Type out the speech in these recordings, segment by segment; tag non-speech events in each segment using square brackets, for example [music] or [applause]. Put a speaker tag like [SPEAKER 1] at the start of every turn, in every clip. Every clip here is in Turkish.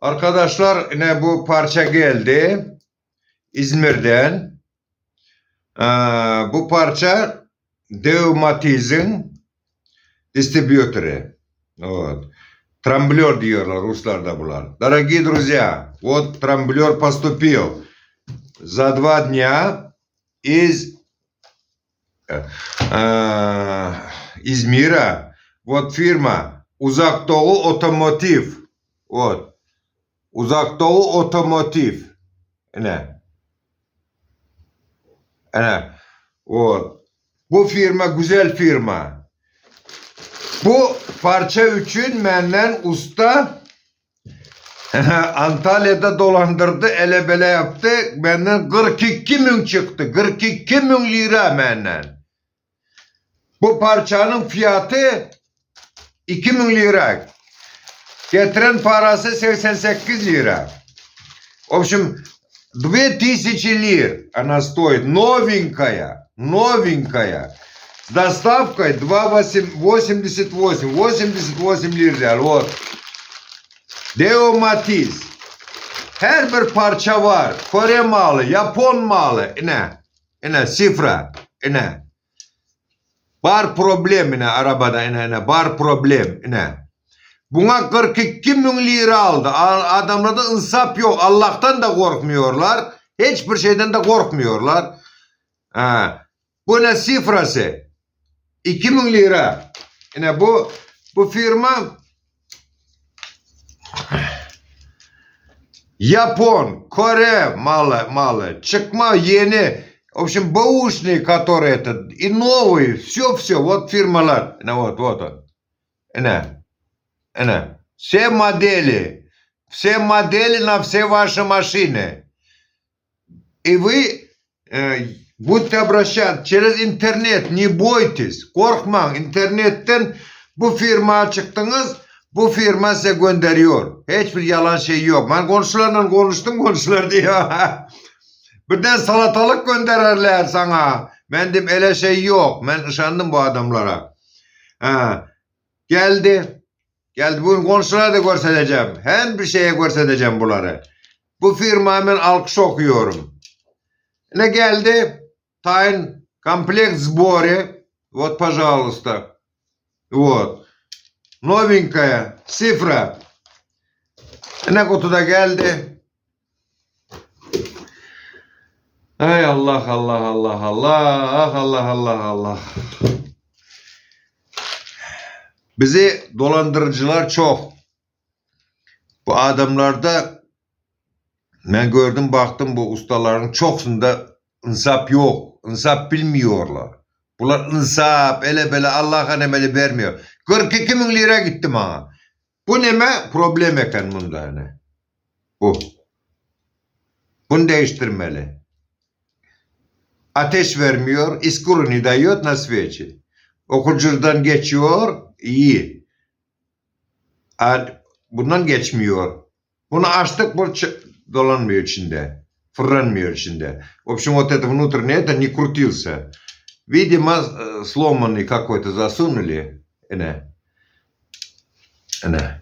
[SPEAKER 1] Arkadaşlar yine bu parça geldi. İzmir'den. Ee, bu parça Deumatizm distribütörü. Вот. Трамблер diyorlar Ruslarda bunlar. Дорогие друзья, вот трамблер поступил за два дня из э, Измира. Вот фирма Uzak Doğu Otomotiv. Вот. Uzak Doğu Otomotiv. Ne? Ne? O. Bu firma güzel firma. Bu parça üçün benden usta [laughs] Antalya'da dolandırdı, ele bele yaptı. Benden 42 min çıktı. 42 min lira benden. Bu parçanın fiyatı 2 min lira. Getiren parası 88 lira. В общем, 2000 лир она стоит. Новенькая. Новенькая. С доставкой 2,88. 88 lira. взял. Вот. Deomatiz. Her bir parça var. Kore malı, Japon malı. Ne? Ne? Sifra. Ne? Var problem ne arabada ne ne var problem ne. Buna 42 bin lira aldı. A- Adamlarda insaf yok. Allah'tan da korkmuyorlar. Hiçbir şeyden de korkmuyorlar. Ha. Bu ne sifrası? 2 bin lira. Ne bu bu firma Japon, Kore malı, malı, çıkma yeni. В общем, бэушные, которые это, и новые, все-все, вот фирмалар, ну вот, вот он. Не, не. Все модели, все модели на все ваши машины. И вы э, будете обращаться через интернет, не бойтесь. Korkmayın, internetten bu firma çıktınız, bu firma size gönderiyor. Hiçbir yalan şey yok. Ben komşularla konuştum, komşular diyor. [laughs] Birden salatalık gönderirler sana. Ben dedim öyle şey yok. Ben ışandım bu adamlara. Ha. Geldi. Geldi. Bugün komşulara da göstereceğim. Hem bir şeye göstereceğim bunları. Bu firma hemen alkış okuyorum. Ne geldi? Тайн комплект сборе. Вот, пожалуйста. Вот. Новенькая цифра. Ne kutuda geldi? Ay Allah Allah Allah Allah Allah Allah Allah. Bizi dolandırıcılar çok. Bu adamlarda ben gördüm baktım bu ustaların çoksunda insap yok. İnsap bilmiyorlar. Bunlar insap ele bele Allah'a nemeli vermiyor. 42 bin lira gitti bana. Bu neme problem eken bunda hani. Bu. Bunu değiştirmeli. Ateş vermiyor, iskurunu dayıyor, nasıl vereceği? Okulcudan geçiyor. iyi. Bundan geçmiyor. Bunu açtık bu dolanmıyor içinde. Fırlanmıyor içinde. В общем, вот это внутреннее, это не крутился. Видимо, э, сломанный какой-то засунули. Не. Не.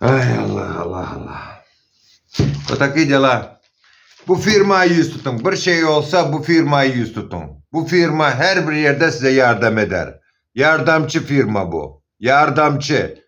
[SPEAKER 1] Ай, Allah, Allah, Allah. Вот такие дела. Yüz tutun. Bir şey olsa bu firmayı yüz tutun. Bu firma her bir yerde size yardım eder. Yardımcı firma bu. Yardımcı.